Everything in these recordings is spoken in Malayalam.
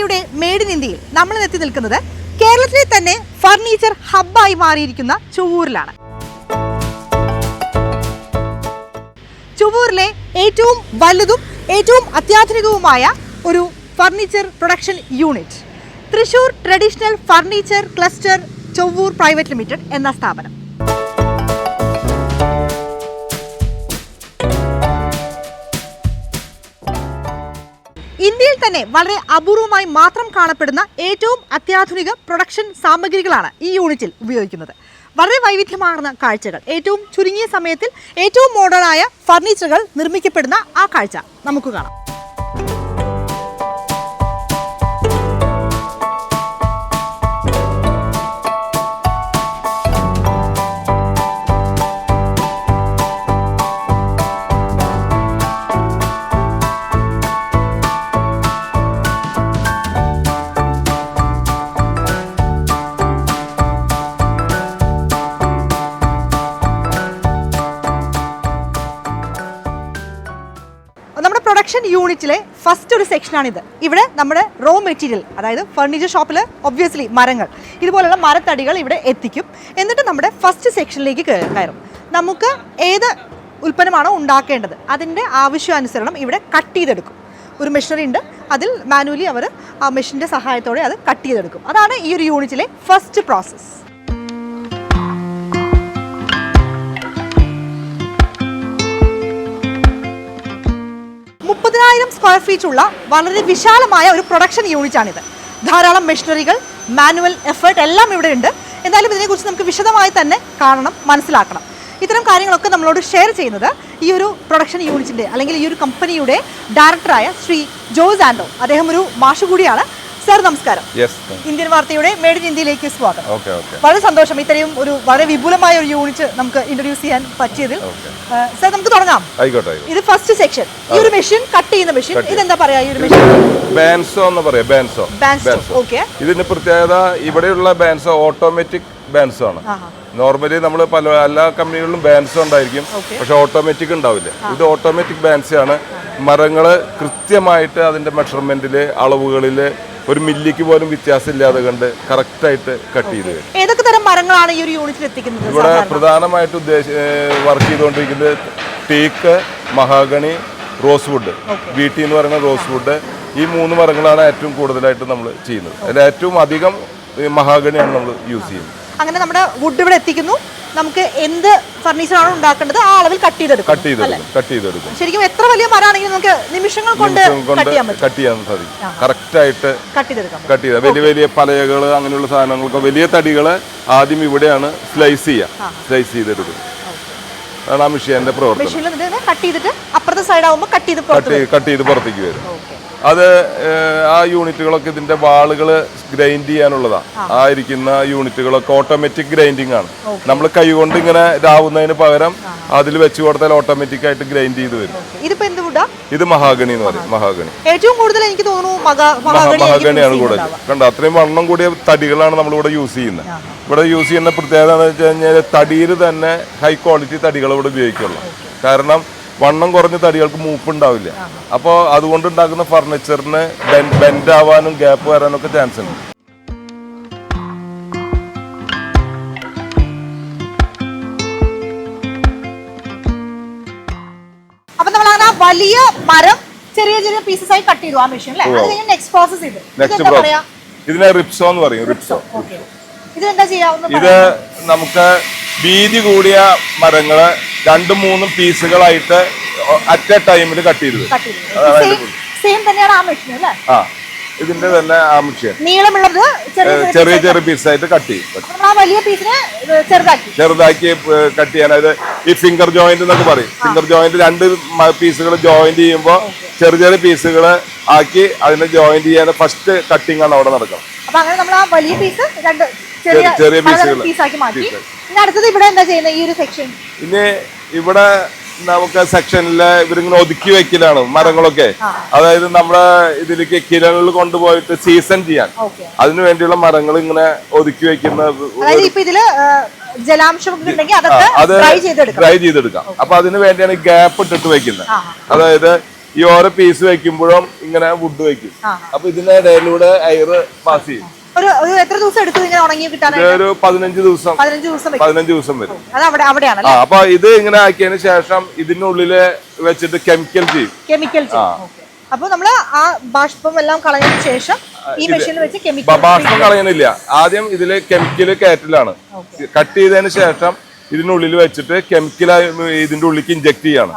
വാർത്തയുടെ മേഡ് ഇൻ ഇന്ത്യയിൽ നമ്മൾ എത്തി നിൽക്കുന്നത് കേരളത്തിലെ തന്നെ ഫർണിച്ചർ ഹബ്ബായി മാറിയിരിക്കുന്ന ചുവൂരിലാണ്. ചുവൂരിലെ ഏറ്റവും വലുതും ഏറ്റവും അത്യാധുനികവുമായ ഒരു furniture production unit. Thrissur traditional furniture cluster Chovvur private limited എന്ന സ്ഥാപനം. തന്നെ വളരെ അപൂർവമായി മാത്രം കാണപ്പെടുന്ന ഏറ്റവും അത്യാധുനിക പ്രൊഡക്ഷൻ സാമഗ്രികളാണ് ഈ യൂണിറ്റിൽ ഉപയോഗിക്കുന്നത്. വളരെ വൈവിധ്യമാർന്ന കാഴ്ചകൾ ഏറ്റവും ചുരുങ്ങിയ സമയത്തിൽ ഏറ്റവും മോഡേണായ ഫർണിച്ചറുകൾ നിർമ്മിക്കപ്പെടുന്ന ആ കാഴ്ച നമുക്ക് കാണാം. യൂണിറ്റിലെ ഫസ്റ്റ് ഒരു സെക്ഷനാണിത്. ഇവിടെ നമ്മുടെ റോ മെറ്റീരിയൽ അതായത് ഫർണിച്ചർ ഷോപ്പിൽ ഒബ്വിയസ്ലി മരങ്ങൾ. ഇതുപോലുള്ള മരത്തടികൾ ഇവിടെ എത്തിക്കും. എന്നിട്ട് നമ്മുടെ ഫസ്റ്റ് സെക്ഷനിലേക്ക് കയറും. നമുക്ക് ഏത് ഉൽപ്പന്നമാണോ ഉണ്ടാക്കേണ്ടത് അതിന്റെ ആവശ്യാനുസരണം ഇവിടെ കട്ട് ചെയ്തെടുക്കും. ഒരു മെഷീനറി ഉണ്ട് അതിൽ മാനുവലി അവർ ആ മെഷീന്റെ സഹായത്തോടെ അത് കട്ട് ചെയ്തെടുക്കും. അതാണ് ഈ ഒരു യൂണിറ്റിലെ ഫസ്റ്റ് പ്രോസസ്സ് മുപ്പതിനായിരം സ്ക്വയർ ഫീറ്റ് ഉള്ള വളരെ വിശാലമായ ഒരു പ്രൊഡക്ഷൻ യൂണിറ്റ് ആണിത് ധാരാളം മെഷീനറികൾ മാനുവൽ എഫേർട്ട് എല്ലാം ഇവിടെ ഉണ്ട്. എന്തായാലും ഇതിനെക്കുറിച്ച് നമുക്ക് വിശദമായി തന്നെ കാണണം മനസ്സിലാക്കണം. ഇത്തരം കാര്യങ്ങളൊക്കെ നമ്മളോട് ഷെയർ ചെയ്യുന്നത് ഈ ഒരു പ്രൊഡക്ഷൻ യൂണിറ്റിന്റെ അല്ലെങ്കിൽ ഈ ഒരു കമ്പനിയുടെ ഡയറക്ടറായ ശ്രീ ജോസ് ആൻഡോ. അദ്ദേഹം ഒരു മാഷ് കൂടിയാണ്. സാർ നമസ്കാരം. ഇന്ത്യൻ വാർത്തയുടെ മേഡ് ഇൻ ഇന്ത്യയിലേക്ക് സ്വാഗതം. വളരെ സന്തോഷം ഇത്രയും ഒരു വളരെ വിപുലമായ ഒരു യൂണിറ്റ് നമുക്ക് ഇൻട്രൊഡ്യൂസ് ചെയ്യാൻ പറ്റിയതിൽ. സാർ നമുക്ക് തുടങ്ങാം. ഇത് ഫസ്റ്റ് സെക്ഷൻ ഈ ഒരു മെഷീൻ കട്ട് ചെയ്യുന്ന മെഷീൻ ഇതെന്താ പറയാ ഈ ഒരു മെഷീൻ ബാൻസോ എന്ന് പറയാം ബാൻസോ ബാൻസോ ഓക്കെ ഇതിന്റെ പ്രത്യേകത ഇവിടെയുള്ള ബാൻസോ ഓട്ടോമാറ്റിക് ബാൻസോ ആണ്. നോർമലി നമ്മൾ പല എല്ലാ കമ്പനികളിലും ബാൻസോ ഉണ്ടായിരിക്കും. പക്ഷെ ഓട്ടോമാറ്റിക് ഉണ്ടാവില്ല. ഇത് ഓട്ടോമാറ്റിക് ബാൻസ് ആണ്. മരങ്ങൾ കൃത്യമായിട്ട് അതിന്റെ മെഷർമെന്റിൽ അളവുകളിൽ ഒരു മില്ലിക്ക് പോലും വ്യത്യാസമില്ലാതെ കണ്ട് കറക്റ്റായിട്ട് കട്ട് ചെയ്ത് ഏതൊക്കെ തരം മരങ്ങളാണ് ഈ ഒരു യൂണിറ്റിൽ എത്തിക്കുന്നത് ഇവിടെ പ്രധാനമായിട്ട് ഉദ്ദേശ വർക്ക് ചെയ്തുകൊണ്ടിരിക്കുന്നത് തേക്ക് മഹാഗണി റോസ് വുഡ് വീട്ടിൽ എന്ന് പറയുന്ന റോസ് വുഡ് ഈ മൂന്ന് മരങ്ങളാണ് ഏറ്റവും കൂടുതലായിട്ട് നമ്മൾ ചെയ്യുന്നത്. അതിൽ ഏറ്റവും അധികം മഹാഗണിയാണ് നമ്മൾ യൂസ് ചെയ്യുന്നത്. അങ്ങനെ നമ്മുടെ വുഡ് ഇവിടെ എത്തിക്കുന്നു. നമുക്ക് എന്ത് ഫർണിച്ചർ ആണോ ഉണ്ടാക്കേണ്ടത്? ആ അളവിൽ കട്ട് ചെയ്തെടുക്കും കട്ട് ചെയ്തെടുക്കും കട്ട് ചെയ്തെടുക്കും ശരിക്കും എത്ര വലിയ മരമാണെങ്കിലും നമുക്ക് നിമിഷങ്ങൾ കൊണ്ട് കട്ട് ചെയ്യാൻ സാധിക്കും. കറക്റ്റായിട്ട് കട്ട് ചെയ്തെടുക്കാം കട്ട് ചെയ്ത വലിയ വലിയ പലയകൾ അങ്ങനെയുള്ള സാധനങ്ങളൊക്കെ വലിയ തടികൾ ആദ്യം ഇവിടെയാണ് സ്ലൈസ് ചെയ്യുക. സ്ലൈസ് ചെയ്തെടുക്കും അതാണ് ആ മെഷീന്റെ പ്രവർത്തനം. കട്ട് ചെയ്തിട്ട് അപ്പുറത്തെ സൈഡ് ആവുമ്പോൾ കട്ട് ചെയ്ത് കട്ട് ചെയ്ത് പുറത്തേക്ക് വരും. അത് ആ യൂണിറ്റുകളൊക്കെ ഇതിന്റെ വാളുകൾ ഗ്രൈൻഡ് ചെയ്യാനുള്ളതാണ് ആ. ഇരിക്കുന്ന യൂണിറ്റുകളൊക്കെ ഓട്ടോമാറ്റിക് ഗ്രൈൻഡിങ് ആണ്. നമ്മൾ കൈകൊണ്ട് ഇങ്ങനെ ഇതാവുന്നതിന് പകരം അതിൽ വെച്ച് കൊടുത്താൽ ഓട്ടോമാറ്റിക് ആയിട്ട് ഗ്രൈൻഡ് ചെയ്ത് വരും. ഇത് മഹാഗണി എന്ന് പറയും. മഹാഗണി. ഏറ്റവും കൂടുതൽ എനിക്ക് തോന്നുന്നു മഹാഗണി മഹാഗണിയാണ് കൂടുതൽ കണ്ട? അത്രയും വണ്ണം കൂടിയ തടികളാണ് നമ്മൾ ഇവിടെ യൂസ് ചെയ്യുന്നത് ഇവിടെ യൂസ് ചെയ്യുന്ന പ്രത്യേകത എന്ന് വെച്ച് കഴിഞ്ഞാൽ തടിയിൽ തന്നെ ഹൈ ക്വാളിറ്റി തടികൾ ഇവിടെ ഉപയോഗിക്കുള്ളൂ. കാരണം വണ്ണം കുറഞ്ഞ തടികൾക്ക് മൂപ്പുണ്ടാവില്ല. അപ്പോൾ അതുകൊണ്ട് ഉണ്ടാക്കുന്ന ഫർണിച്ചറിന് ബെൻഡ് ആവാനും ഗ്യാപ്പ് വരാനും ഒക്കെ ചാൻസ് ഉണ്ട്. അപ്പൊ നമ്മൾ വലിയ മരം ചെറിയ ചെറിയ പീസസ് ആയി കട്ട് ചെയ്തു ആ മെഷീൻ അല്ലേ നെക്സ്റ്റ് പ്രോസസ് ചെയ്ത് നെക്സ്റ്റ് പറയാ? ഇതിനെ റിപ്സോ എന്ന് പറയും റിപ്സോ ഇത് എന്താ ചെയ്യാവുന്ന ഇത് നമുക്ക് വീതി കൂടിയ മരങ്ങൾ രണ്ടും മൂന്നും പീസുകളായിട്ട് അറ്റ് എ ടൈമിൽ കട്ട് ചെയ്ത് വരും കട്ട് ചെയ്തു സെയിം തന്നെയാണ് ആ മെഷീൻ അല്ലേ? ആ ഇതിന്റെ തന്നെ ആ മെഷീൻ നീളമുള്ളത് ചെറിയ ചെറിയ പീസ് പീസായിട്ട് കട്ട് ചെയ്യും. നമ്മൾ ആ വലിയ പീസിനെ ചെറുതാക്കി. ചെറുതാക്കി കട്ട് ചെയ്യാൻ. അതായത് ഈ ഫിംഗർ ജോയിന്റ് എന്നൊക്കെ പറയും. ഫിംഗർ ജോയിന്റ് രണ്ട് പീസുകൾ ജോയിന്റ് ചെയ്യുമ്പോൾ ചെറിയ ചെറിയ പീസുകൾ ആക്കി അതിനെ ജോയിന്റ് ചെയ്യാൻ ഫസ്റ്റ് കട്ടിംഗ് ആണ് അവിടെ നടക്കുന്നത് അപ്പൊ അങ്ങനെ നമ്മൾ ആ വലിയ പീസ് രണ്ട് ചെറിയ ചെറിയ- പീസാക്കി മാറ്റി. ഇനി അടുത്തത് ഇവിടെ എന്താ ചെയ്യുന്നത്? ഈ ഒരു സെക്ഷൻ ഇനി ഇവിടെ നമുക്ക് സെക്ഷനിൽ ഇവരിങ്ങനെ ഒതുക്കി വെക്കലാണ് മരങ്ങളൊക്കെ. അതായത് നമ്മുടെ ഇതിലേക്ക് കിരകളിൽ കൊണ്ടുപോയിട്ട് സീസൺ ചെയ്യാൻ. അതിനു വേണ്ടിയുള്ള മരങ്ങൾ ഇങ്ങനെ ഒതുക്കി വെക്കുന്ന അത് ഡ്രൈ ചെയ്തെടുക്കാം. അപ്പൊ അതിന് വേണ്ടിയാണ് ഗ്യാപ്പ് ഇട്ടിട്ട് വെക്കുന്നത്. അതായത് ഈ ഓരോ പീസ് വെക്കുമ്പോഴും ഇങ്ങനെ വുഡ് വെക്കും. അപ്പൊ ഇതിന്റെ ഇടയിലൂടെ എയർ പാസ് ചെയ്യും. ഒരു ഒരു എത്ര ദിവസം എടുക്കും ഇങ്ങനെ ഉണങ്ങി കിട്ടാനായിട്ട്? ഒരു പതിനഞ്ച് ദിവസം. പതിനഞ്ച് ദിവസം വെക്കും. പതിനഞ്ച് ദിവസം വരും. അത് അവിടെ അവിടെയാണ് ആ അപ്പൊ ഇത് ഇങ്ങനെ ആക്കിയതിനു ശേഷം ഇതിനുള്ളിൽ വെച്ചിട്ട് കെമിക്കൽ ചെയ്യും. കെമിക്കൽ അപ്പൊ നമ്മൾ ആ ബാഷ്പം എല്ലാം കളഞ്ഞതിന് ശേഷം ഈ മെഷീനിൽ വെച്ച് ബ- കെമിക്കൽ ബാഷ്പം കളയണില്ല. ആദ്യം ഇതിൽ കെമിക്കൽ കയറ്റലാണ്. കട്ട് ചെയ്തതിനു ശേഷം ഇതിനുള്ളിൽ വെച്ചിട്ട് കെമിക്കൽ ഇതിന്റെ ഉള്ളിലേക്ക് ഇഞ്ചക്ട് ചെയ്യാണ്.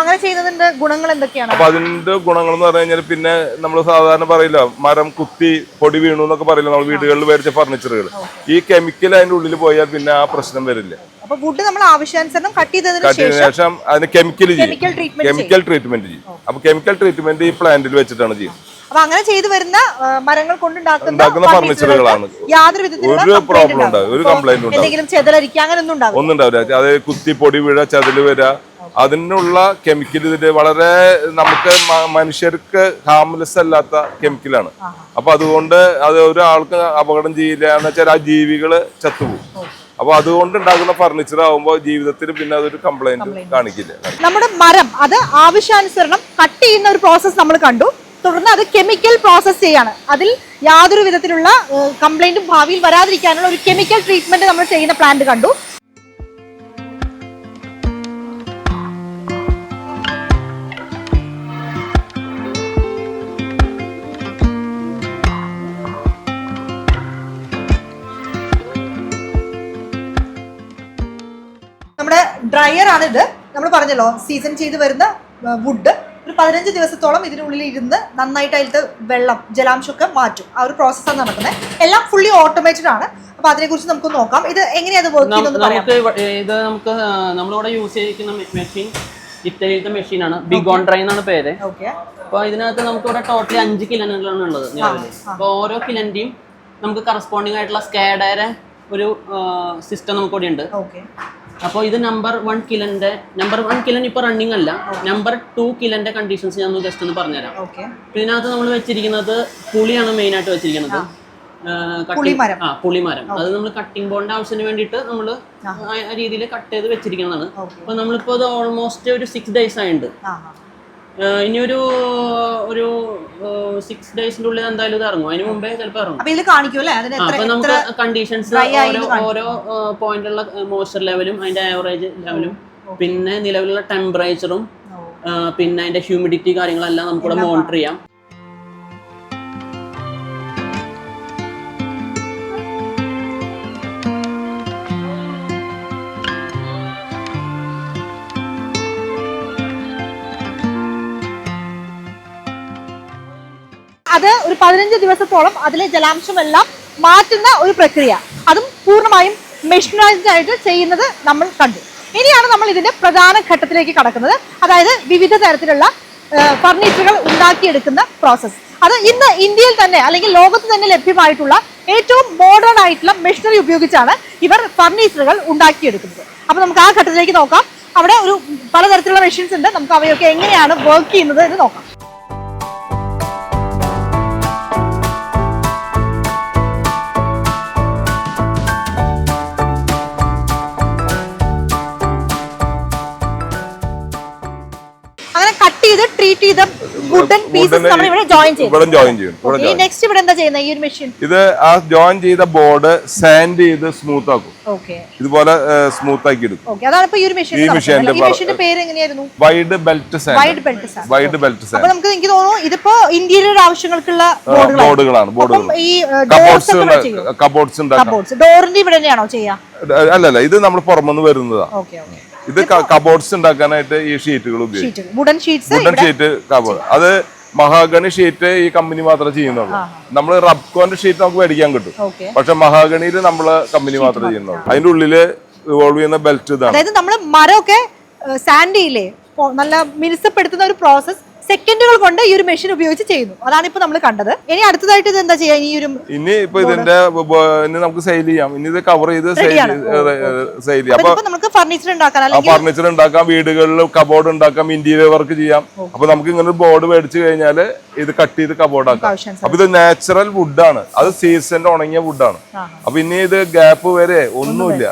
അങ്ങനെ ചെയ്യുന്നതിന്റെ ഗുണങ്ങൾ എന്തൊക്കെയാണ്? അപ്പൊ അതിന്റെ ഗുണങ്ങൾ എന്ന് പറഞ്ഞു കഴിഞ്ഞാൽ പിന്നെ നമ്മൾ സാധാരണ പറയില്ല മരം കുത്തി പൊടി വീണു എന്നൊക്കെ പറയില്ല നമ്മൾ വീടുകളിൽ മേടിച്ച ഫർണിച്ചറുകൾ ഈ കെമിക്കൽ അതിന്റെ ഉള്ളിൽ പോയാൽ പിന്നെ ആ പ്രശ്നം വരില്ല. അപ്പൊ വുഡ് നമ്മൾ ആവശ്യാനുസരണം കട്ട് ചെയ്തതിന് ശേഷം അതിന് കെമിക്കൽ ചെയ്യും. കെമിക്കൽ ട്രീറ്റ്മെന്റ് ചെയ്യും. അപ്പൊ കെമിക്കൽ ട്രീറ്റ്മെന്റ് ഈ പ്ലാന്റിൽ വെച്ചിട്ടാണ് ചെയ്യുന്നത്. അപ്പൊ അങ്ങനെ ചെയ്തു വരുന്ന മരങ്ങൾ കൊണ്ടുണ്ടാക്കുന്ന ഫർണിച്ചറുകളാണ്. യാതൊരു ഒരു ഉണ്ടാവില്ല. ഉണ്ടാവില്ല, ഒരു കംപ്ലൈന്റ് complaint എന്തെങ്കിലും ചെതലരിക്കുക അങ്ങനെ ഒന്നും ഉണ്ടാവില്ല. ഒന്നും ഉണ്ടാവില്ല അത് കുത്തി പൊടി വീഴ ചതിൽ വരിക അതിനുള്ള കെമിക്കൽ ഇതിന്റെ വളരെ നമുക്ക് മനുഷ്യർക്ക് ഹാംലെസ് അല്ലാത്ത കെമിക്കലാണ് അപ്പൊ അതുകൊണ്ട് അത് ഒരാൾക്ക് അപകടം ചെയ്യില്ല എന്ന് വെച്ചാൽ ആ ജീവികൾ ചത്തുപോകും. അപ്പൊ അതുകൊണ്ട് ഉണ്ടാകുന്ന ഫർണിച്ചർ ആവുമ്പോൾ ജീവിതത്തിൽ പിന്നെ അതൊരു കംപ്ലൈന്റ് കാണിക്കില്ല. നമ്മുടെ മരം അത് ആവശ്യാനുസരണം കട്ട് ചെയ്യുന്ന ഒരു പ്രോസസ്സ് നമ്മൾ കണ്ടു. തുടർന്ന് അത് കെമിക്കൽ പ്രോസസ്സ് ചെയ്യാണ്. അതിൽ യാതൊരു വിധത്തിലുള്ള കംപ്ലൈന്റും ഭാവിയിൽ വരാതിരിക്കാനുള്ള ഒരു കെമിക്കൽ ട്രീറ്റ്മെന്റ് നമ്മൾ ചെയ്യുന്ന പ്ലാന്റ് കണ്ടു. ഡ്രയർ ആണ് ഇത്. നമ്മൾ പറഞ്ഞല്ലോ സീസൺ ചെയ്ത് വരുന്ന വുഡ് ഒരു പതിനഞ്ച് ദിവസത്തോളം ഇതിനുള്ളിൽ ഇരുന്ന് നന്നായിട്ട് അതിലത്തെ വെള്ളം ജലാംശമൊക്കെ മാറ്റും. ആ ഒരു പ്രോസസ്സാണ് നടക്കുന്നത്. എല്ലാം ഫുള്ളി ഓട്ടോമേറ്റഡ് ആണ്. അപ്പൊ അതിനെ കുറിച്ച് നമുക്ക് നോക്കാം. ഇത് എങ്ങനെയാണ് നമുക്ക് ഇത് നമുക്ക് നമ്മളിവിടെ യൂസ് ചെയ്തിരിക്കുന്ന മെഷീൻ ഇറ്റലിയിലത്തെ മെഷീനാണ് ബിഗോൺ ഡ്രൈ എന്നാണ് പേര്. അപ്പൊ ഇതിനകത്ത് നമുക്ക് ഇവിടെ ടോട്ടലി അഞ്ച് കിലനുകളാണ് ഉള്ളത് നിലവിൽ അപ്പോൾ ഓരോ കിലന്റെയും നമുക്ക് കറസ്പോണ്ടിങ് ആയിട്ടുള്ള സ്കാഡയുടെ ഒരു സിസ്റ്റം നമുക്ക് ഇവിടെ ഉണ്ട് അപ്പോൾ ഇത് നമ്പർ വൺ കിലന്റെ നമ്പർ വൺ കിലൻ ഇപ്പോൾ റണ്ണിങ് അല്ല. നമ്പർ ടു കിലന്റെ കണ്ടീഷൻസ് ഞാൻ ജസ്റ്റ് ഒന്ന് പറഞ്ഞുതരാം. ഓക്കെ ഇതിനകത്ത് നമ്മൾ വെച്ചിരിക്കുന്നത് പുളിയാണ് മെയിൻ ആയിട്ട് വെച്ചിരിക്കുന്നത്. ആ, പുളിമരം. അത് നമ്മൾ കട്ടിംഗ് ബോണ്ട് ആവശ്യത്തിന് വേണ്ടിയിട്ട് നമ്മൾ ആ. രീതിയിൽ കട്ട് ചെയ്ത് വെച്ചിരിക്കുന്നതാണ്. അപ്പൊ അപ്പോൾ നമ്മളിപ്പോൾ ഇത് ഓൾമോസ്റ്റ് ഒരു സിക്സ് ഡേയ്സ് ആയിട്ടുണ്ട്. ഇനിയൊരു ഒരു സിക്സ് ഡേയ്സിന്റെ ഉള്ളിൽ എന്തായാലും ഇത് ഇറങ്ങും. അതിന് മുമ്പേ ചിലപ്പോൾ ഇറങ്ങും. അപ്പൊ ഇതിൽ കാണിക്കും അല്ലേ? അതിന് എത്ര അപ്പൊ എത്ര നമുക്ക് കണ്ടീഷൻസ് dry ആയി ഓരോ പോയിന്റ് ഓരോ പോയിന്റുള്ള മോയ്സ്ചർ ലെവലും അതിന്റെ ആവറേജ് ലെവലും പിന്നെ നിലവിലുള്ള ടെമ്പറേച്ചറും പിന്നെ അതിന്റെ ഹ്യൂമിഡിറ്റി കാര്യങ്ങളെല്ലാം നമുക്കിവിടെ മോണിറ്റർ ചെയ്യാം. ഒരു പതിനഞ്ച് ദിവസത്തോളം അതിലെ ജലാംശമെല്ലാം മാറ്റുന്ന ഒരു പ്രക്രിയ. അതും പൂർണമായും മെഷീനൈസ്ഡ് ആയിട്ട് ചെയ്യുന്നത് നമ്മൾ കണ്ടു. ഇനിയാണ് നമ്മൾ ഇതിന്റെ പ്രധാന ഘട്ടത്തിലേക്ക് കടക്കുന്നത്. അതായത് വിവിധ തരത്തിലുള്ള ഫർണിച്ചറുകൾ ഉണ്ടാക്കിയെടുക്കുന്ന പ്രോസസ്സ്. അത് ഇന്ന് ഇന്ത്യയിൽ തന്നെ അല്ലെങ്കിൽ ലോകത്ത് തന്നെ ലഭ്യമായിട്ടുള്ള ഏറ്റവും മോഡേൺ ആയിട്ടുള്ള മെഷീനറി ഉപയോഗിച്ചാണ് ഇവർ ഫർണിച്ചറുകൾ ഉണ്ടാക്കിയെടുക്കുന്നത്. അപ്പൊ നമുക്ക് ആ ഘട്ടത്തിലേക്ക് നോക്കാം. അവിടെ ഒരു പലതരത്തിലുള്ള മെഷീൻസ് ഉണ്ട്. നമുക്ക് അവയൊക്കെ എങ്ങനെയാണ് വർക്ക് ചെയ്യുന്നത് എന്ന് നോക്കാം. ചെയ്ത് ട്രീറ്റ് ചെയ്ത വുഡൻ പീസസ് നമ്മൾ ഇവിടെ ജോയിൻ ചെയ്യും ഇവിടെ ജോയിൻ ചെയ്യും ഇവിടെ ഈ നെക്സ്റ്റ് ഇവിടെ എന്താ ചെയ്യുന്നത് ഈ ഒരു മെഷീൻ ഇത് ആ ജോയിൻ ചെയ്ത ബോർഡ് സാൻഡ് ചെയ്ത് സ്മൂത്ത് ആക്കും. ഓക്കേ ഇതുപോലെ സ്മൂത്ത് ആക്കി എടുക്കും. ഓക്കേ അതാണ് ഇപ്പോ ഈ ഒരു മെഷീൻ ഈ മെഷീന്റെ പേര് എങ്ങനെയായിരുന്നു? Wide belt sand wide belt sand wide belt sand അപ്പോൾ നമുക്ക് എനിക്ക് തോന്നുന്നു ഇതിപ്പോ ഇന്റീരിയർ ആവശ്യങ്ങൾക്കുള്ള ബോർഡുകളാണ് ബോർഡുകളാണ് ബോർഡുകൾ ഈ കബോർഡ്സ് കബോർഡ്സ് ഡോറിന്റെ ഇവിടെ തന്നെയാണോ ചെയ്യാ? അല്ലല്ല ഇത് നമ്മൾ പുറമെന്ന് വരുന്നതാ. ഓക്കേ ഓക്കെ ഇത് കബോർഡ്സ് ഉണ്ടാക്കാനായിട്ട് ഈ ഷീറ്റുകൾ ഉപയോഗിക്കും. ഷീറ്റ് വുഡൻ കബോർഡ് അത് മഹാഗണി ഷീറ്റ് ഈ കമ്പനി മാത്രമേ ചെയ്യുന്നുള്ളൂ. നമ്മൾ റബ്കോന്റെ ഷീറ്റ് നമുക്ക് മേടിക്കാൻ കിട്ടും. പക്ഷെ മഹാഗണിയിൽ നമ്മൾ കമ്പനി മാത്രമേ ചെയ്യുന്നുള്ളൂ. അതിന്റെ ഉള്ളിൽ റിവോൾവ് ചെയ്യുന്ന ബെൽറ്റ് ഇതാണ്. അതായത് നമ്മൾ മരമൊക്കെ സാൻഡ് ചെയ്യില്ലേ നല്ല മിനുസപ്പെടുത്തുന്ന ഒരു പ്രോസസ് സെക്കൻഡുകൾ കൊണ്ട് ഈ ഒരു മെഷീൻ ഉപയോഗിച്ച് ചെയ്യുന്നു. അതാണ് ഇപ്പൊ നമ്മൾ കണ്ടത്. ഇനി അടുത്തതായിട്ട് ഇത് എന്താ ചെയ്യാ? ഈ ഒരു ഇനി ഇപ്പൊ ഇതിന്റെ ഇനി നമുക്ക് സെയിൽ ചെയ്യാം. ഇനി ഇത് കവർ ചെയ്ത് സെയിൽ ചെയ്യാം. അപ്പൊ നമുക്ക് ഫർണിച്ചർ ഉണ്ടാക്കാൻ അല്ലെങ്കിൽ ഫർണിച്ചർ ഉണ്ടാക്കാം വീടുകളിൽ കബോർഡ് ഉണ്ടാക്കാം ഇന്റീരിയർ വർക്ക് ചെയ്യാം. അപ്പൊ നമുക്ക് ഇങ്ങനെ ഒരു ബോർഡ് മേടിച്ചു കഴിഞ്ഞാൽ ഇത് കട്ട് ചെയ്ത് കബോർഡ് ആക്കാം. അപ്പൊ ഇത് നാച്ചുറൽ വുഡാണ് അത് സീസണിൽ ഉണങ്ങിയ വുഡാണ് അപ്പൊ ഇനി ഇത് ഗ്യാപ്പ് വരെ ഒന്നുമില്ല.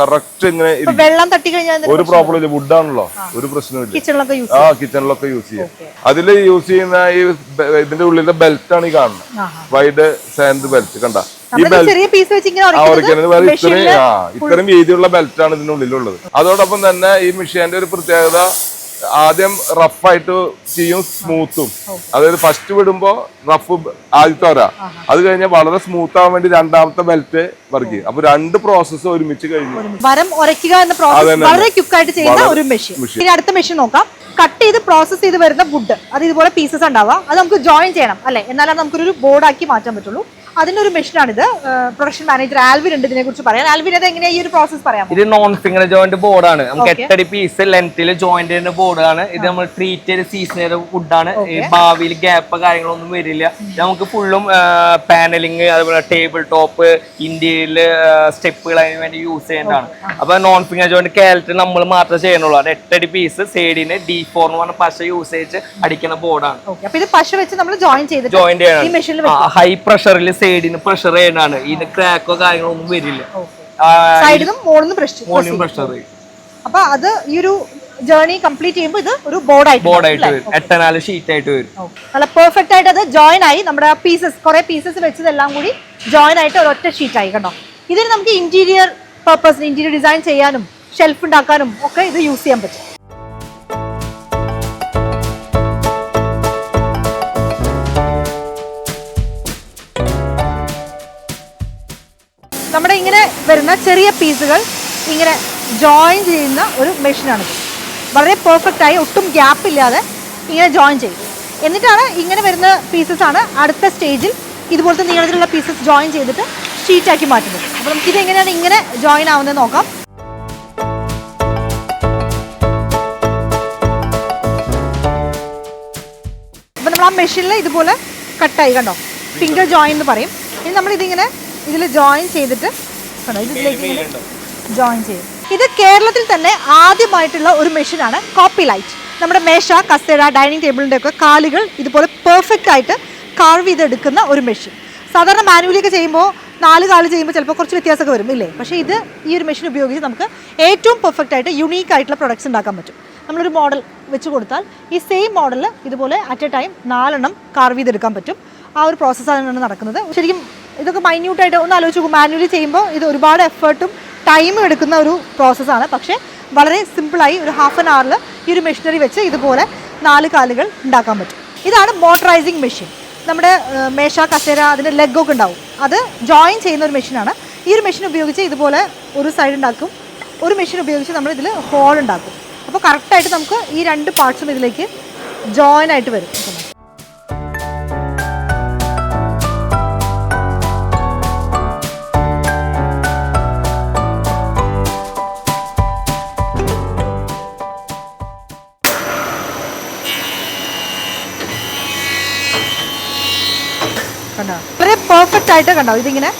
കറക്റ്റ് ഇങ്ങനെ വെള്ളം തട്ടി കഴിഞ്ഞാൽ ഒരു പ്രോബ്ലം ഇല്ല. വുഡാണല്ലോ ഒരു പ്രശ്നമില്ല ആ കിച്ചണിലൊക്കെ യൂസ് ചെയ്യാം. അതിൽ യൂസ് ചെയ്യുന്ന ഈ ഇതിന്റെ ഉള്ളിലെ ബെൽറ്റ് ആണ് ഈ കാണുന്നത്. വൈഡ് സാൻഡ് ബെൽറ്റ് കണ്ട? ഈ ബെൽറ്റ് ഇത്രയും ആ ഇത്രയും വീതിയുള്ള ആണ് ഇതിനുള്ളിലുള്ളത്. അതോടൊപ്പം തന്നെ ഈ മെഷീന്റെ ഒരു പ്രത്യേകത ആദ്യം റഫായിട്ട് ചെയ്യും സ്മൂത്തും അതായത് ഫസ്റ്റ് വിടുമ്പോ റഫ് ആദ്യത്തെ വരാ. അത് കഴിഞ്ഞാൽ വളരെ സ്മൂത്ത് ആവാൻ വേണ്ടി രണ്ടാമത്തെ ബെൽറ്റ് വർക്ക് ചെയ്യും. അപ്പൊ രണ്ട് പ്രോസസ്സ് ഒരുമിച്ച് കഴിഞ്ഞു. വരം ഉരയ്ക്കുക എന്ന പ്രോസസ് വളരെ ക്വിക്ക് ആയിട്ട് ചെയ്യുന്ന ഒരു മെഷീൻ ഇനി അടുത്ത മെഷീൻ നോക്കാം. കട്ട് ചെയ്ത് പ്രോസസ് ചെയ്ത് വരുന്ന വുഡ് അത് ഇതുപോലെ പീസസ് ഉണ്ടാവുക അത് നമുക്ക് ജോയിൻ ചെയ്യണം അല്ലെ? എന്നാലാണ് നമുക്കൊരു ബോർഡാക്കി മാറ്റാൻ പറ്റുള്ളൂ. അതിന്റെ ഒരു മെഷീനാണിത് പ്രൊഡക്ഷൻ മാനേജർ ആൽവിൻ ഉണ്ട് ഇതിനെ കുറിച്ച് പറയാൻ ആൽവിൻ അത് എങ്ങനെയാ ഈ ഒരു പ്രോസസ് പറയാമോ? ഇത് നോൺ ഫിംഗർ ജോയിന്റ് ബോർഡാണ് നമുക്ക്. എട്ടടി പീസ് ലെങ്ത്തിൽ ജോയിന്റ് ചെയ്യുന്ന ബോർഡാണ് ഇത് നമ്മൾ ട്രീറ്റ് ചെയ്ത സീസണറി വുഡാണ് ഭാവിയിൽ ഗ്യാപ്പ് കാര്യങ്ങളൊന്നും വരില്ല. നമുക്ക് ഫുള്ളും പാനലിങ് അതുപോലെ ടേബിൾ ടോപ്പ് ഇന്ത്യയിൽ സ്റ്റെപ്പുകൾ അതിന് വേണ്ടി യൂസ് ചെയ്യേണ്ടതാണ്. അപ്പൊ നോൺ ഫിംഗർ ജോയിന്റ് കാലറ്റ് നമ്മൾ മാത്രമേ ചെയ്യണുള്ളൂ അത് എട്ടടി പീസ് സൈഡിന് ഡി ഫോർ എന്ന് പറഞ്ഞ പശ യൂസ് ചെയ്ത് അടിക്കുന്ന ബോർഡാണ് ജോയിൻ ഈ ചെയ്യണം ഹൈ പ്രഷറിൽ സൈഡിന് പ്രഷർ ചെയ്യണതാണ്. ഇതിന് ക്രാക്കോ കാര്യങ്ങളോ ഒന്നും വരില്ല. സൈഡിലും മോർണിംഗ് പ്രഷർ അപ്പൊ അത് ഈ ഒരു ജേർണി കംപ്ലീറ്റ് ചെയ്യുമ്പോൾ ഇത് ഒരു ബോർഡായിട്ട് ബോർഡായിട്ട് വരും എട്ടനാല് ഷീറ്റ് ആയിട്ട് വരും. നല്ല പെർഫെക്റ്റ് ആയിട്ട് അത് ജോയിൻ ആയി. നമ്മുടെ പീസസ് കുറെ പീസസ് വെച്ചതെല്ലാം കൂടി ജോയിൻ ആയിട്ട് ഒരു ഒറ്റ ഷീറ്റ് ആയി കണ്ടോ ഇതിന് നമുക്ക് ഇന്റീരിയർ പർപ്പസിന് ഇന്റീരിയർ ഡിസൈൻ ചെയ്യാനും ഷെൽഫ് ഉണ്ടാക്കാനും ഒക്കെ ഇത് യൂസ് ചെയ്യാൻ പറ്റും. നമ്മുടെ ഇങ്ങനെ വരുന്ന ചെറിയ പീസുകൾ ഇങ്ങനെ ജോയിൻ ചെയ്യുന്ന ഒരു മെഷീനാണിത് വളരെ പെർഫെക്റ്റ് ആയി ഒട്ടും ഗ്യാപ്പ് ഇല്ലാതെ ഇങ്ങനെ ജോയിൻ ചെയ്തു. എന്നിട്ടാണ് ഇങ്ങനെ വരുന്ന പീസസ് ആണ് അടുത്ത സ്റ്റേജിൽ ഇതുപോലത്തെ നീളത്തിലുള്ള പീസസ് ജോയിൻ ചെയ്തിട്ട് ഷീറ്റാക്കി മാറ്റുന്നത്. അപ്പോൾ നമുക്ക് ഇത് എങ്ങനെയാണ് ഇങ്ങനെ ജോയിൻ ആവുന്നത് നോക്കാം. അപ്പോൾ നമ്മൾ ആ മെഷീനിൽ ഇതുപോലെ കട്ടായി കണ്ടോ? ഫിംഗർ ജോയിൻ എന്ന് പറയും. ഇനി നമ്മൾ ഇതിങ്ങനെ ഇതിൽ ജോയിൻ ചെയ്തിട്ട് കണ്ടോ? ഇതിലേക്ക് ജോയിൻ ചെയ്യും. ഇത് കേരളത്തിൽ തന്നെ ആദ്യമായിട്ടുള്ള ഒരു മെഷീനാണ് കോപ്പി ലൈറ്റ് നമ്മുടെ മേശ കസേര ഡൈനിങ് ടേബിളിന്റെ ഒക്കെ കാലുകൾ ഇതുപോലെ പെർഫെക്റ്റ് ആയിട്ട് കാർവ് ചെയ്തെടുക്കുന്ന ഒരു മെഷീൻ. സാധാരണ മാനുവലി ഒക്കെ ചെയ്യുമ്പോൾ നാല് കാൽ ചെയ്യുമ്പോൾ ചിലപ്പോൾ കുറച്ച് വ്യത്യാസമൊക്കെ വരും ഇല്ലേ? പക്ഷേ ഇത് ഈ ഒരു മെഷീൻ ഉപയോഗിച്ച് നമുക്ക് ഏറ്റവും പെർഫെക്റ്റ് ആയിട്ട് യുണീക്ക് ആയിട്ടുള്ള പ്രൊഡക്ട്സ് ഉണ്ടാക്കാൻ പറ്റും. നമ്മളൊരു മോഡൽ വെച്ച് കൊടുത്താൽ ഈ സെയിം മോഡൽ ഇതുപോലെ അറ്റ് എ ടൈം നാലെണ്ണം കാർവ് ചെയ്തെടുക്കാൻ പറ്റും. ആ ഒരു പ്രോസസ്സാണ് നടക്കുന്നത്. ശരിക്കും ഇതൊക്കെ മൈന്യൂട്ടായിട്ട് ഒന്ന് ആലോചിച്ച് നോക്കും. മാനുവലി ചെയ്യുമ്പോൾ ഇത് ഒരുപാട് എഫേർട്ടും ടൈമും എടുക്കുന്ന ഒരു പ്രോസസ്സാണ് പക്ഷേ വളരെ സിമ്പിളായി ഒരു ഹാഫ് ആൻ അവറിൽ ഈ ഒരു മെഷീനറി വെച്ച് ഇതുപോലെ നാല് കാലുകൾ ഉണ്ടാക്കാൻ പറ്റും. ഇതാണ് മോട്ടറൈസിങ് മെഷീൻ നമ്മുടെ മേശ കസേര അതിന്റെ ലെഗൊക്കെ ഉണ്ടാവും. അത് ജോയിൻ ചെയ്യുന്ന ഒരു മെഷീനാണ് ഈ ഒരു മെഷീൻ ഉപയോഗിച്ച് ഇതുപോലെ ഒരു സൈഡ് ഉണ്ടാക്കും. ഒരു മെഷീൻ ഉപയോഗിച്ച് നമ്മൾ ഇതിൽ ഹോൾ ഉണ്ടാക്കും. അപ്പോൾ കറക്റ്റായിട്ട് നമുക്ക് ഈ രണ്ട് പാർട്സും ഇതിലേക്ക് ജോയിൻ ആയിട്ട് വരും. കണ്ടോ? വളരെ പെർഫെക്റ്റ് ആയിട്ട് കണ്ടോ? ഇതിങ്ങനെ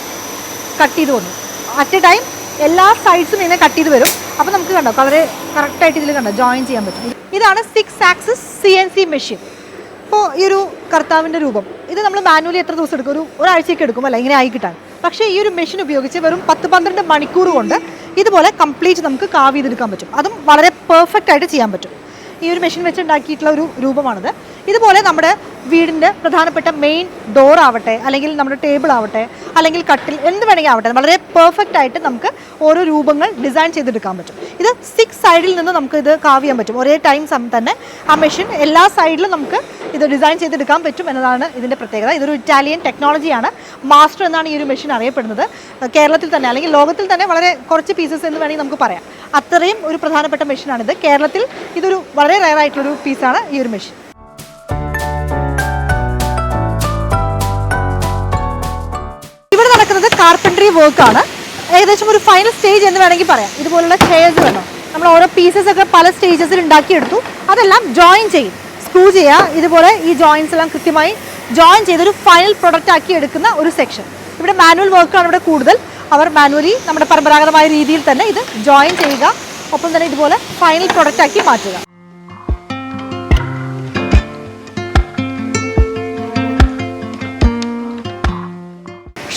കട്ട് ചെയ്ത് വന്നു. അറ്റ് എ ടൈം എല്ലാ സൈഡ്സും ഇങ്ങനെ കട്ട് ചെയ്ത് വരും. അപ്പോൾ നമുക്ക് കണ്ടോ? വളരെ കറക്റ്റായിട്ട് ഇതിൽ കണ്ടോ? ജോയിൻ ചെയ്യാൻ പറ്റും. ഇതാണ് six axis C N C machine ഇപ്പോൾ ഈ ഒരു കർത്താവിന്റെ രൂപം. ഇത് നമ്മൾ മാനുവലി എത്ര ദിവസം എടുക്കും? ഒരു ഒരാഴ്ചയൊക്കെ എടുക്കും അല്ല? ഇങ്ങനെ ആയി കിട്ടാൻ. പക്ഷേ ഈ ഒരു മെഷീൻ ഉപയോഗിച്ച് വെറും പത്ത് പന്ത്രണ്ട് മണിക്കൂർ കൊണ്ട് ഇതുപോലെ കംപ്ലീറ്റ് നമുക്ക് കാവ് ചെയ്തെടുക്കാൻ പറ്റും. അതും വളരെ പെർഫെക്റ്റ് ആയിട്ട് ചെയ്യാൻ പറ്റും. ഈ ഒരു മെഷീൻ വെച്ച് ഉണ്ടാക്കിയിട്ടുള്ള ഒരു രൂപമാണിത്. ഇതുപോലെ നമ്മുടെ വീടിന്റെ പ്രധാനപ്പെട്ട മെയിൻ ഡോർ ആവട്ടെ അല്ലെങ്കിൽ നമ്മുടെ ടേബിൾ ആവട്ടെ അല്ലെങ്കിൽ കട്ടിൽ എന്ത് വേണമെങ്കിൽ ആവട്ടെ വളരെ പെർഫെക്റ്റ് ആയിട്ട് നമുക്ക് ഓരോ രൂപങ്ങൾ ഡിസൈൻ ചെയ്തെടുക്കാൻ പറ്റും. ഇത് സിക്സ് സൈഡിൽ നിന്ന് നമുക്ക് ഇത് കാവ് ചെയ്യാൻ പറ്റും. ഒരേ ടൈം തന്നെ ആ മെഷീൻ എല്ലാ സൈഡിലും നമുക്ക് ഇത് ഡിസൈൻ ചെയ്തെടുക്കാൻ പറ്റും എന്നതാണ് ഇതിന്റെ പ്രത്യേകത. ഇതൊരു ഇറ്റാലിയൻ ടെക്നോളജിയാണ് മാസ്റ്റർ എന്നാണ് ഈ ഒരു മെഷീൻ അറിയപ്പെടുന്നത്. കേരളത്തിൽ തന്നെ അല്ലെങ്കിൽ ലോകത്തിൽ തന്നെ വളരെ കുറച്ച് പീസസ് എന്ന് വേണമെങ്കിൽ നമുക്ക് പറയാം. അത്രയും ഒരു പ്രധാനപ്പെട്ട മെഷീനാണിത് കേരളത്തിൽ ഇതൊരു വളരെ റയർ ആയിട്ടുള്ളൊരു പീസാണ് ഈ ഒരു മെഷീൻ കാർപ്പൻട്രി വർക്കാണ് ഏകദേശം ഒരു ഫൈനൽ സ്റ്റേജ് എന്ന് വേണമെങ്കിൽ പറയാം. ഇതുപോലുള്ള ചെയർസ് വേണം? നമ്മൾ ഓരോ പീസസ് ഒക്കെ പല സ്റ്റേജസിൽ ഉണ്ടാക്കിയെടുത്തു. അതെല്ലാം ജോയിൻ ചെയ്യും. സ്ക്രൂ ചെയ്യുക. ഇതുപോലെ ഈ ജോയിൻസ് എല്ലാം കൃത്യമായി ജോയിൻ ചെയ്തൊരു ഫൈനൽ പ്രൊഡക്റ്റ് ആക്കി എടുക്കുന്ന ഒരു സെക്ഷൻ ഇവിടെ മാനുവൽ വർക്കാണ് ഇവിടെ കൂടുതൽ. അവർ മാനുവലി നമ്മുടെ പരമ്പരാഗതമായ രീതിയിൽ തന്നെ ഇത് ജോയിൻ ചെയ്യുക. ഒപ്പം തന്നെ ഇതുപോലെ ഫൈനൽ പ്രൊഡക്റ്റ് ആക്കി മാറ്റുക.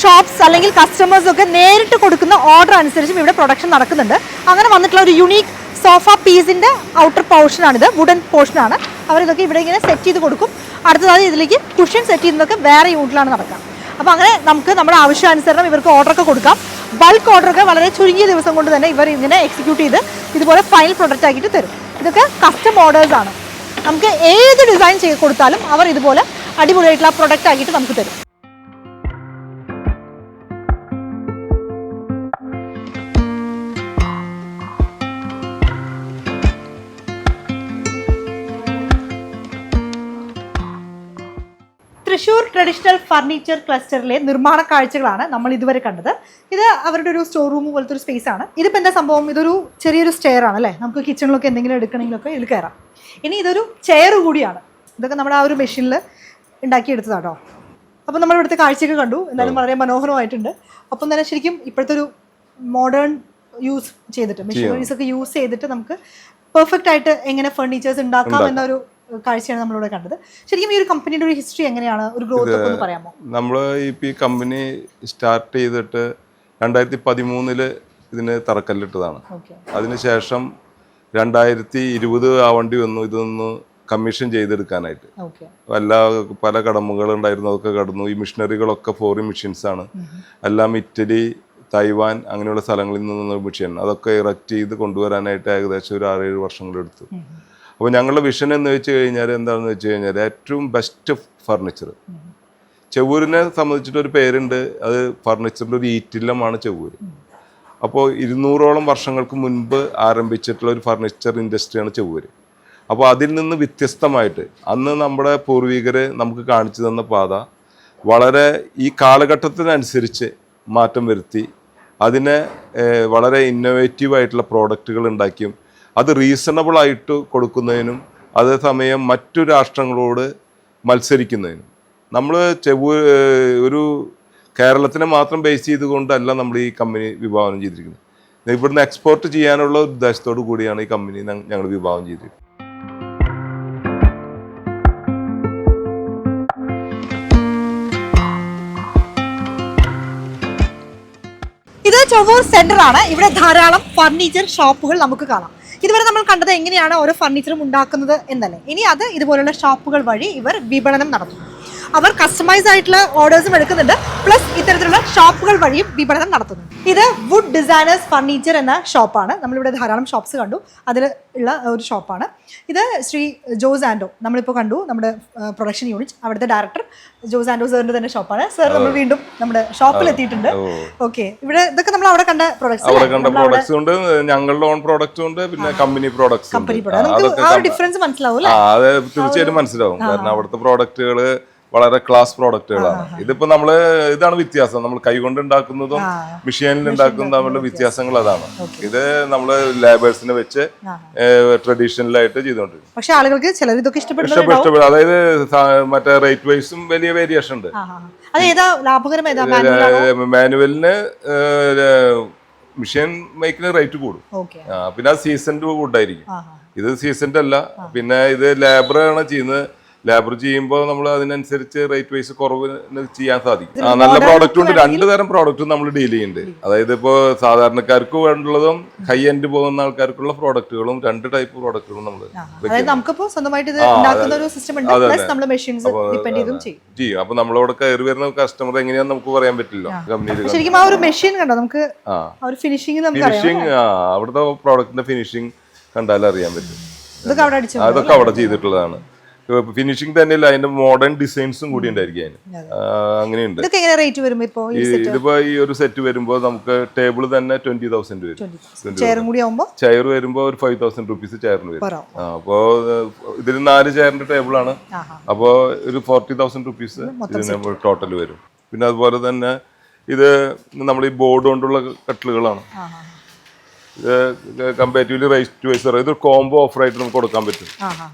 ഷോപ്സ് അല്ലെങ്കിൽ കസ്റ്റമേഴ്സ് ഒക്കെ നേരിട്ട് കൊടുക്കുന്ന ഓർഡർ അനുസരിച്ചും ഇവിടെ പ്രൊഡക്ഷൻ നടക്കുന്നുണ്ട്. അങ്ങനെ വന്നിട്ടുള്ള ഒരു യുണീക്ക് സോഫ പീസിന്റെ ഔട്ടർ പോർഷനാണിത് വുഡൻ പോർഷനാണ് അവർ ഇതൊക്കെ ഇവിടെ ഇങ്ങനെ സെറ്റ് ചെയ്ത് കൊടുക്കും. അടുത്തതായി ഇതിലേക്ക് കുഷ്യൻ സെറ്റ് ചെയ്യുന്നതൊക്കെ വേറെ യൂണിറ്റിലാണ് നടക്കുക. അപ്പോൾ അങ്ങനെ നമുക്ക് നമ്മുടെ ആവശ്യാനുസരണം ഇവർക്ക് ഓർഡറൊക്കെ കൊടുക്കാം. ബൾക്ക് ഓർഡറൊക്കെ വളരെ ചുരുങ്ങിയ ദിവസം കൊണ്ട് തന്നെ ഇവർ ഇങ്ങനെ എക്സിക്യൂട്ട് ചെയ്ത് ഇതുപോലെ ഫൈനൽ പ്രൊഡക്റ്റ് ആക്കിയിട്ട് തരും. ഇതൊക്കെ കസ്റ്റം ഓർഡേഴ്സ് ആണ്. നമുക്ക് ഏത് ഡിസൈൻ ചെയ്ത് കൊടുത്താലും അവർ ഇതുപോലെ അടിപൊളിയായിട്ടുള്ള പ്രൊഡക്റ്റ് ആക്കിയിട്ട് നമുക്ക് തരും. തൃശ്ശൂർ ട്രഡീഷണൽ ഫർണിച്ചർ ക്ലസ്റ്ററിലെ നിർമ്മാണ കാഴ്ചകളാണ് നമ്മൾ ഇതുവരെ കണ്ടത്. ഇത് അവരുടെ ഒരു സ്റ്റോർ റൂം പോലത്തെ ഒരു സ്പേസ് ആണ്. ഇതിപ്പോൾ എന്താ സംഭവം? ഇതൊരു ചെറിയൊരു സ്റ്റെയർ ആണ് അല്ലേ? നമുക്ക് കിച്ചണിലൊക്കെ എന്തെങ്കിലും എടുക്കണമെങ്കിലൊക്കെ ഇതിൽ കയറാം ഇനി ഇതൊരു ചെയർ കൂടിയാണ്. ഇതൊക്കെ നമ്മുടെ ആ ഒരു മെഷീനിൽ ഉണ്ടാക്കിയെടുത്തതാട്ടോ. അപ്പോൾ നമ്മൾ ഇവിടുത്തെ കാഴ്ചയൊക്കെ കണ്ടു. എന്തായാലും വളരെ മനോഹരമായിട്ടുണ്ട്. അപ്പം തന്നെ ശരിക്കും ഇപ്പോഴത്തെ ഒരു മോഡേൺ യൂസ് ചെയ്തിട്ട് മെഷീനറീസ് ഒക്കെ യൂസ് ചെയ്തിട്ട് നമുക്ക് പെർഫെക്റ്റ് ആയിട്ട് എങ്ങനെ ഫർണിച്ചേഴ്സ് ഉണ്ടാക്കാം. എന്നൊരു കാഴ്ചയാണ് നമ്മളിവിടെ കണ്ടത്. ശരിക്കും ഈ ഒരു കമ്പനിയുടെ ഒരു ഹിസ്റ്ററി എങ്ങനെയാണ്? ഒരു ഗ്രോത്ത് ഒന്ന് പറയാമോ? നമ്മൾ ഈ കമ്പനി സ്റ്റാർട്ട് ചെയ്തിട്ട് രണ്ടായിരത്തി പതിമൂന്നിൽ ഇതിന് തറക്കല്ലിട്ടതാണ്. അതിനുശേഷം രണ്ടായിരത്തി ഇരുപത് ആവേണ്ടി വന്നു. ഇതൊന്ന് കമ്മീഷൻ ചെയ്തെടുക്കാനായിട്ട്. എല്ലാ പല കടമകളുണ്ടായിരുന്നു അതൊക്കെ കടന്നു. ഈ മിഷനറികളൊക്കെ ഫോറിൻ മെഷീൻസ് ആണ്. എല്ലാം ഇറ്റലി തൈവാൻ അങ്ങനെയുള്ള സ്ഥലങ്ങളിൽ നിന്ന് മെഷീൻ അതൊക്കെ ഇറക്റ്റ് ചെയ്ത് കൊണ്ടുവരാനായിട്ട് ഏകദേശം ഒരു ആറേഴ് വർഷങ്ങളെടുത്തു. അപ്പോൾ ഞങ്ങളുടെ വിഷൻ എന്ന് വെച്ച് കഴിഞ്ഞാൽ എന്താണെന്ന് വെച്ച് കഴിഞ്ഞാൽ ഏറ്റവും ബെസ്റ്റ് ഫർണിച്ചർ ചെവൂരിനെ സംബന്ധിച്ചിട്ടൊരു പേരുണ്ട്. അത് ഫർണിച്ചറിന്റെ ഒരു ഈറ്റില്ലമാണ് ചെവൂര്. അപ്പോൾ ഇരുന്നൂറോളം വർഷങ്ങൾക്ക് മുൻപ് ആരംഭിച്ചിട്ടുള്ള ഒരു ഫർണിച്ചർ ഇൻഡസ്ട്രിയാണ് ചെവൂര്. അപ്പോൾ അതിൽ നിന്ന് വ്യത്യസ്തമായിട്ട് അന്ന് നമ്മുടെ പൂർവികർ നമുക്ക് കാണിച്ചു തന്ന പാത വളരെ ഈ കാലഘട്ടത്തിനനുസരിച്ച് മാറ്റം വരുത്തി അതിനെ വളരെ ഇന്നോവേറ്റീവ് ആയിട്ടുള്ള പ്രോഡക്റ്റുകൾ ഉണ്ടാക്കിയും അത് റീസണബിൾ ആയിട്ട് കൊടുക്കുന്നതിനും അതേസമയം മറ്റു രാഷ്ട്രങ്ങളോട് മത്സരിക്കുന്നതിനും. നമ്മൾ ചെവു ഒരു കേരളത്തിനെ മാത്രം ബേസ് ചെയ്തുകൊണ്ടല്ല നമ്മൾ ഈ കമ്പനി വിഭാവനം ചെയ്തിരിക്കുന്നത്. ഇവിടുന്ന് എക്സ്പോർട്ട് ചെയ്യാനുള്ള ഉദ്ദേശത്തോടു കൂടിയാണ് ഈ കമ്പനി ഞങ്ങൾ വിഭാവനം ചെയ്തിരിക്കുന്നത്. ഇത് ചൊവ്വൂർ സെന്റർ ആണ്. ഇവിടെ ധാരാളം ഫർണിച്ചർ ഷോപ്പുകൾ നമുക്ക് കാണാം. ഇതുവരെ നമ്മൾ കണ്ടത് എങ്ങനെയാണ് ഓരോ ഫർണിച്ചറും ഉണ്ടാക്കുന്നത് എന്നല്ലേ? ഇനി അത് ഇതുപോലുള്ള ഷോപ്പുകൾ വഴി ഇവർ വിപണനം നടത്തുന്നു അവർ കസ്റ്റമൈസ് ആയിട്ടുള്ള ഓർഡേഴ്സും എടുക്കുന്നുണ്ട്. പ്ലസ് ഇത്തരത്തിലുള്ള ഷോപ്പുകൾ വഴിയും വിപണനം നടത്തുന്നു ഇത് വുഡ് ഡിസൈനേഴ്സ് ഫർണിച്ചർ എന്ന ഷോപ്പാണ് നമ്മളിവിടെ ധാരാളം ഷോപ്സ് കണ്ടു. അതിൽ ഉള്ള ഒരു ഷോപ്പാണ് ഇത് ശ്രീ ജോസ് ആൻഡോ. നമ്മളിപ്പോൾ കണ്ടു നമ്മുടെ പ്രൊഡക്ഷൻ യൂണിറ്റ് അവിടുത്തെ ഡയറക്ടർ ജോസ് ആൻഡോ സാറിന്റെ തന്നെ ഷോപ്പാണ് സാർ നമ്മൾ വീണ്ടും നമ്മുടെ ഷോപ്പിൽ എത്തിയിട്ടുണ്ട്. ഓക്കെ ഇവിടെ ഇതൊക്കെ നമ്മൾ അവിടെ കണ്ട പ്രൊഡക്ട്സ് അവിടെ കണ്ട പ്രോഡക്ട്സ് ഉണ്ട്. ഞങ്ങളുടെ ഓൺ പ്രോഡക്റ്റ് ഉണ്ട്. പിന്നെ കമ്പനി പ്രോഡക്ട്സ് കമ്പനി ആ ഡിഫറൻസ് മനസ്സിലാവും അത് തീർച്ചയായിട്ടും മനസ്സിലാവും. കാരണം അവിടുത്തെ പ്രോഡക്റ്റുകൾ വളരെ ക്ലാസ് പ്രോഡക്റ്റുകളാണ് ഇതിപ്പോ നമ്മൾ ഇതാണ് വ്യത്യാസം. നമ്മൾ കൈകൊണ്ട് ഉണ്ടാക്കുന്നതും മെഷീനിൽ ഉണ്ടാക്കുന്നതും തമ്മിലുള്ള വ്യത്യാസങ്ങൾ അതാണ്. ഇത് നമ്മൾ ലേബേഴ്സിനെ വെച്ച് ട്രഡീഷണൽ ആയിട്ട് ചെയ്തുകൊണ്ടിരിക്കും പക്ഷെ ആളുകൾക്ക് ചിലർ ഇതൊക്കെ ഇഷ്ടപ്പെട്ടു ഇഷ്ടപ്പെട്ട ഇഷ്ടപ്പെട്ട അതായത് മറ്റേ റേറ്റ് വൈസും വലിയ വേരിയേഷൻ ഉണ്ട്. മാനുവലിന് മെഷീൻ മേക്കിന് റേറ്റ് കൂടും. പിന്നെ അത് സീസൺഡ് വുഡായിരിക്കും ഇത് സീസൺഡ് അല്ല. പിന്നെ ഇത് ലേബറാണ് ചെയ്യുന്നത് ലേബർ ചെയ്യുമ്പോൾ നമ്മൾ അതിനനുസരിച്ച് റേറ്റ് വൈസ് കുറവ് ചെയ്യാൻ സാധിക്കും. നല്ല പ്രോഡക്റ്റും ഉണ്ട്. രണ്ട് തരം പ്രോഡക്റ്റും നമ്മൾ ഡീൽ ചെയ്യുന്നുണ്ട്. അതായത് ഇപ്പോൾ സാധാരണക്കാർക്ക് വേണ്ടുള്ളതും ഹൈ എൻഡ് പോകുന്ന ആൾക്കാർക്കുള്ള പ്രോഡക്റ്റുകളും രണ്ട് ടൈപ്പ് പ്രോഡക്റ്റുകളും നമ്മൾ ചെയ്യും. അപ്പൊ നമ്മളവിടെ കയറി വരുന്ന കസ്റ്റമർ എങ്ങനെയാന്ന് നമുക്ക് പറയാൻ പറ്റില്ല ഫിനിഷിംഗ് അവിടുത്തെ പ്രോഡക്റ്റിന്റെ ഫിനിഷിംഗ് കണ്ടാൽ അറിയാൻ പറ്റും. അതൊക്കെ അവിടെ ചെയ്തിട്ടുള്ളതാണ്. ഫിനിഷിംഗ് തന്നെയല്ല അതിന്റെ മോഡേൺ ഡിസൈൻസും കൂടി ഉണ്ടായിരിക്കും അതിന്. അങ്ങനെയുണ്ട്. റേറ്റ് ഇപ്പോ ഇതിപ്പോ ഈ ഒരു സെറ്റ് വരുമ്പോ നമുക്ക് ടേബിൾ തന്നെ ട്വന്റി തൗസൻഡ് വരും. ചെയർ വരുമ്പോ ഒരു ഫൈവ് തൗസൻഡ് റുപ്പീസ് ചെയറിന് വരും. അപ്പോ ഇതിൽ നാല് ചെയറിന്റെ ടേബിൾ ആണ്. അപ്പോ ഒരു ഫോർട്ടി തൗസൻഡ് റുപ്പീസ് ഇതിന് ടോട്ടൽ വരും. പിന്നെ അതുപോലെ തന്നെ ഇത് നമ്മൾ ഈ ബോർഡ് കൊണ്ടുള്ള കട്ടിലുകളാണ്. ആഹാ. റൈസ് ടു വൈസ് ഇത് കോംബോ ഓഫർ ആയിട്ട് നമുക്ക് കൊടുക്കാൻ പറ്റും.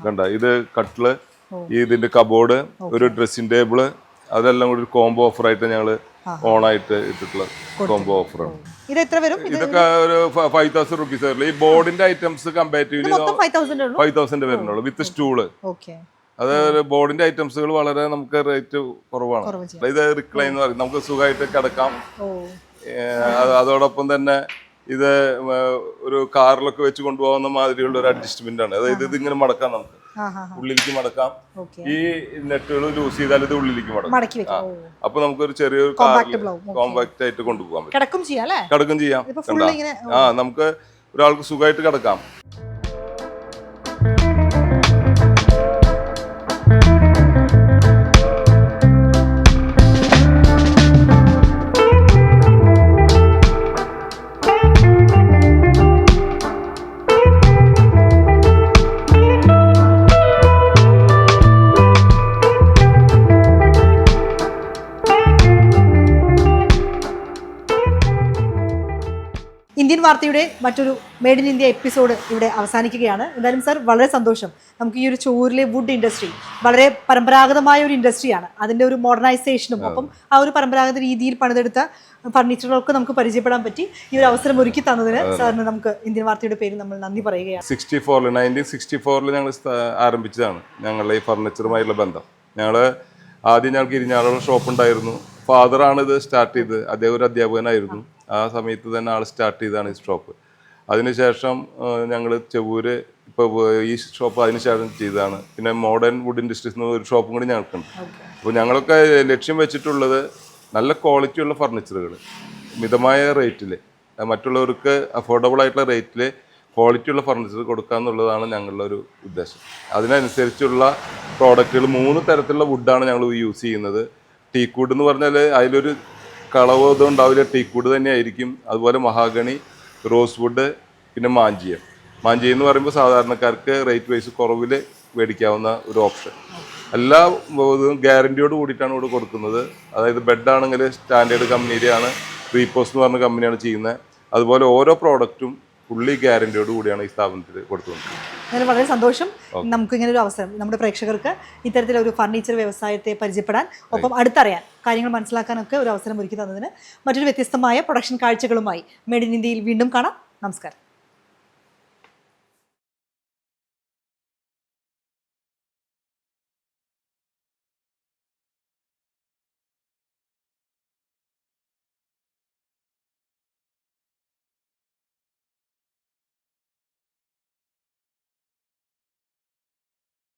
കണ്ട ഇത് കട്ടിൽ ഇതിന്റെ കബോർഡ് ഒരു ഡ്രസ്സിംഗ് ടേബിൾ അതെല്ലാം കൂടി കോംബോ ഓഫർ ആയിട്ട് ഞങ്ങൾ ഓൺ ആയിട്ട് ഇട്ടിട്ടുള്ള കോംബോ ഓഫറാണ് ഇത് എത്ര വരും? ഇത് ഇതൊക്കെ ഒരു ഫൈവ് തൗസൻഡ് റുപ്പീസ് വരുള്ളൂ ഈ ബോർഡിന്റെ ഐറ്റംസ് കമ്പാരിറ്റീവ്ലി ഫൈവ് തൗസൻഡ് വരുന്നുള്ളൂ വിത്ത് സ്റ്റൂൾ അത് ബോർഡിന്റെ ഐറ്റംസുകൾ വളരെ നമുക്ക് റേറ്റ് കുറവാണ്. കുറവ് ഇത് റിക്ലൈൻ എന്ന് പറയും. നമുക്ക് സുഖമായിട്ട് കിടക്കാം. അതോടൊപ്പം തന്നെ ഇത് ഒരു കാറിലൊക്കെ വെച്ച് കൊണ്ടുപോകുന്ന മാതിരിയുള്ള ഒരു അഡ്ജസ്റ്റ്മെന്റ് ആണ്. അതായത് ഇത് ഇങ്ങനെ മടക്കാം നമുക്ക്. ഉള്ളിലേക്ക് മടക്കാം. ഈ നെറ്റുകൾ ലൂസ് ചെയ്താൽ ഇത് ഉള്ളിലേക്ക് മടക്കാം മടക്കി വെക്കാം. ഒരു അപ്പൊ നമുക്കൊരു ചെറിയൊരു. കോമ്പാക്ട് ആയിട്ട് കൊണ്ടുപോകാൻ പറ്റും. കിടക്കും ചെയ്യാം ആ നമുക്ക് ഒരാൾക്ക് സുഖമായിട്ട് കിടക്കാം. വാർത്തയുടെ മറ്റൊരു മെയ്ഡ് ഇൻ ഇന്ത്യ എപ്പിസോഡ് ഇവിടെ അവസാനിക്കുകയാണ്. എന്തായാലും സാർ വളരെ സന്തോഷം. നമുക്ക് ഈ ഒരു ചോറിലെ വുഡ് ഇൻഡസ്ട്രി വളരെ പരമ്പരാഗതമായ ഒരു ഇൻഡസ്ട്രിയാണ് അതിന്റെ ഒരു മോഡേണൈസേഷനും ഒപ്പം ആ ഒരു പരമ്പരാഗത രീതിയിൽ പണിതെടുത്ത ഫർണിച്ചറുകളൊക്കെ നമുക്ക് പരിചയപ്പെടാൻ പറ്റി. ഈ ഒരു അവസരം ഒരുക്കി തന്നതിന് സാറിന് നമുക്ക് ഇന്ത്യൻ വാർത്തയുടെ പേര് നമ്മൾ നന്ദി പറയുകയാണ്. സിക്സ്റ്റി ഫോറിൽ നയന്റീൻ സിക്സ്റ്റി ഫോറിൽ ഞങ്ങൾ ആരംഭിച്ചതാണ് ഞങ്ങളുടെ ഈ ഫർണിച്ചറുമായുള്ള ബന്ധം. ഞങ്ങൾ ആദ്യം ഞങ്ങൾക്ക് ഇരിഞ്ഞാലുള്ള ഷോപ്പ് ഉണ്ടായിരുന്നു. ഫാദറാണ് ഇത് സ്റ്റാർട്ട് ചെയ്ത് അദ്ദേഹം ഒരു അധ്യാപകനായിരുന്നു. ആ സമയത്ത് തന്നെ ആൾ സ്റ്റാർട്ട് ചെയ്താണ് ഈ ഷോപ്പ് അതിനുശേഷം ഞങ്ങൾ ചെവൂര് ഇപ്പോൾ ഈ ഷോപ്പ് അതിനുശേഷം ചെയ്തതാണ്. പിന്നെ മോഡേൺ വുഡ് ഇൻഡസ്ട്രീസ് എന്ന് ഒരു ഷോപ്പും കൂടി ഞങ്ങൾക്കുണ്ട്. അപ്പോൾ ഞങ്ങളൊക്കെ ലക്ഷ്യം വെച്ചിട്ടുള്ളത് നല്ല ക്വാളിറ്റിയുള്ള ഫർണിച്ചറുകൾ മിതമായ റേറ്റിൽ മറ്റുള്ളവർക്ക് അഫോർഡബിൾ ആയിട്ടുള്ള റേറ്റിൽ ക്വാളിറ്റിയുള്ള ഫർണിച്ചർ കൊടുക്കുക എന്നുള്ളതാണ് ഞങ്ങളുടെ ഒരു ഉദ്ദേശം. അതിനനുസരിച്ചുള്ള പ്രോഡക്റ്റുകൾ മൂന്ന് തരത്തിലുള്ള വുഡാണ് ഞങ്ങൾ യൂസ് ചെയ്യുന്നത്. ടീക്കൂഡ് എന്ന് പറഞ്ഞാൽ അതിലൊരു കളവോ ഇതും ഉണ്ടാവില്ല. ടീക്കൂട് തന്നെ ആയിരിക്കും അതുപോലെ മഹാഗണി റോസ് വുഡ് പിന്നെ മാഞ്ചിയം. മാഞ്ചിയം എന്ന് പറയുമ്പോൾ സാധാരണക്കാർക്ക് റേറ്റ് വൈസ് കുറവിൽ മേടിക്കാവുന്ന ഒരു ഓപ്ഷൻ എല്ലാ ഇതും ഗ്യാരണ്ടിയോട് കൂടിയിട്ടാണ് ഇവിടെ കൊടുക്കുന്നത്. അതായത് ബെഡാണെങ്കിൽ സ്റ്റാൻഡേർഡ് കമ്പനിയുടെയാണ് റീപോസ് എന്ന് പറഞ്ഞ കമ്പനിയാണ് ചെയ്യുന്നത്. അതുപോലെ ഓരോ പ്രോഡക്റ്റും ഫുള്ളി ഗ്യാരണ്ടിയോട് കൂടിയാണ് ഈ സ്ഥാപനത്തിൽ കൊടുക്കുന്നത് അങ്ങനെ വളരെ സന്തോഷം. നമുക്ക് ഇങ്ങനെ ഒരു അവസരം നമ്മുടെ പ്രേക്ഷകർക്ക് ഇത്തരത്തിലൊരു ഫർണിച്ചർ വ്യവസായത്തെ പരിചയപ്പെടാൻ ഒപ്പം അടുത്തറിയാൻ കാര്യങ്ങൾ മനസ്സിലാക്കാനൊക്കെ ഒരു അവസരം ഒരുക്കി തന്നതിന് മറ്റൊരു വ്യത്യസ്തമായ പ്രൊഡക്ഷൻ കാഴ്ചകളുമായി മെയ്ഡ് ഇൻ ഇന്ത്യയിൽ വീണ്ടും കാണാം. നമസ്കാരം.